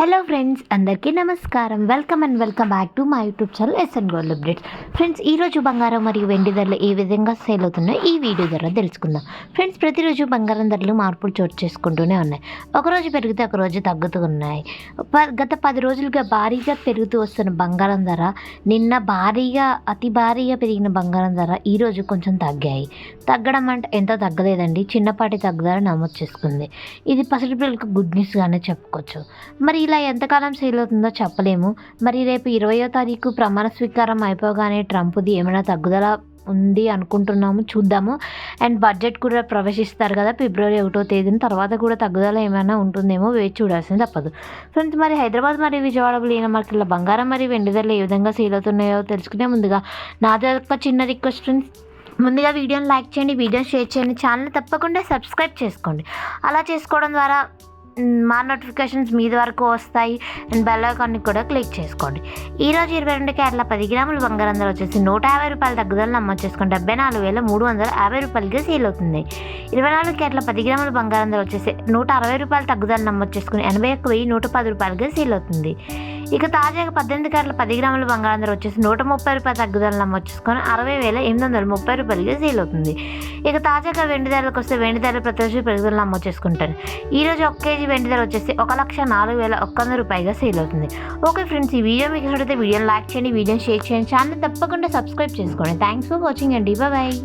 Hello friends అందరికీ నమస్కారం. Welcome and welcome back to my YouTube channel SN gold updates friends ఈరోజు బంగారం మరియు వెండి ధరలు ఏ విధంగా సేల్ అవుతున్నాయో ఈ వీడియో ద్వారా తెలుసుకుందాం. ఫ్రెండ్స్ ప్రతిరోజు బంగారం ధరలు మార్పులు చోటు చేసుకుంటూనే ఉన్నాయి. ఒకరోజు పెరిగితే ఒకరోజు తగ్గుతూ ఉన్నాయి. ప- గత పది రోజులుగా భారీగా పెరుగుతూ వస్తున్న బంగారం ధర నిన్న భారీగా అతి భారీగా పెరిగిన బంగారం ధర ఈరోజు కొంచెం తగ్గాయి. తగ్గడం అంటే ఎంత తగ్గలేదండి? చిన్నపాటి తగ్గుదల నమోదు చేసుకుంది. ఇది పసిడి పిల్లలకు గుడ్ న్యూస్గానే చెప్పుకోవచ్చు. మరి ఇలా ఎంతకాలం సేల్ అవుతుందో చెప్పలేము. మరి రేపు ఇరవయో తారీఖు ప్రమాణ స్వీకారం అయిపోగానే ట్రంప్ది ఏమైనా తగ్గుదల ఉంది అనుకుంటున్నాము? చూద్దాము. అండ్ బడ్జెట్ కూడా ప్రవేశిస్తారు కదా ఫిబ్రవరి ఒకటో తేదీన తర్వాత కూడా తగ్గుదల ఏమైనా ఉంటుందేమో వేచి చూడాల్సింది తప్పదు. ఫ్రెండ్స్ మరి హైదరాబాద్ మరియు విజయవాడ లేని మార్కెట్లో బంగారం మరి వెండి ధరలు ఏ విధంగా సేల్ అవుతున్నాయో తెలుసుకునే ముందుగా నాది ఒక చిన్న రిక్వెస్ట్ ఫ్రెండ్స్. ముందుగా వీడియోని లైక్ చేయండి వీడియోని షేర్ చేయండి ఛానల్ తప్పకుండా సబ్స్క్రైబ్ చేసుకోండి. అలా చేసుకోవడం ద్వారా మా నోటిఫికేషన్స్ మీ వరకు వస్తాయి. అండ్ బెల్ ఐకాన్ని కూడా క్లిక్ చేసుకోండి. ఈరోజు ఇరవై రెండు క్యారెట్ల పది గ్రాముల బంగారం ధర వచ్చేసి నూట యాభై రూపాయల తగ్గుదల నమోదు చేసుకుని డెబ్బై నాలుగు వేల మూడు వందల యాభై రూపాయలకి సేల్ అవుతుంది. ఇరవై నాలుగు క్యారెట్ల పది గ్రాముల బంగారం ధర వచ్చేసి నూట అరవై రూపాయల తగ్గుదల నమోదు చేసుకుని ఎనభై ఒక్క వెయ్యి నూట పది రూపాయలకి సేల్ అవుతుంది. ఇక తాజాగా పద్దెనిమిది క్యారెట్ల పది గ్రాముల బంగారం ధర వచ్చేసి నూట ముప్పై రూపాయల తగ్గుదల నమోదు చేసుకొని అరవై వేల ఎనిమిది వందల ముప్పై రూపాయలకి సేల్ అవుతుంది. ఇక తాజాగా వెండి ధరలకు వస్తే వెండి ధరలు ప్రతిరోజు పెరుగుదల నమోదు చేసుకుంటాను ఈరోజు ఒక కేజీ వెండి ధర వచ్చేసి ఒక లక్ష నాలుగు వేల ఒక్క వంద రూపాయలుగా సేల్ అవుతుంది. ఓకే ఫ్రెండ్స్ ఈ వీడియో మీకు నచ్చితే వీడియోని లైక్ చేయండి వీడియోని షేర్ చేయండి ఛానల్ తప్పకుండా సబ్స్క్రైబ్ చేసుకోండి. థ్యాంక్స్ ఫర్ వాచింగ్ అండి. బాయ్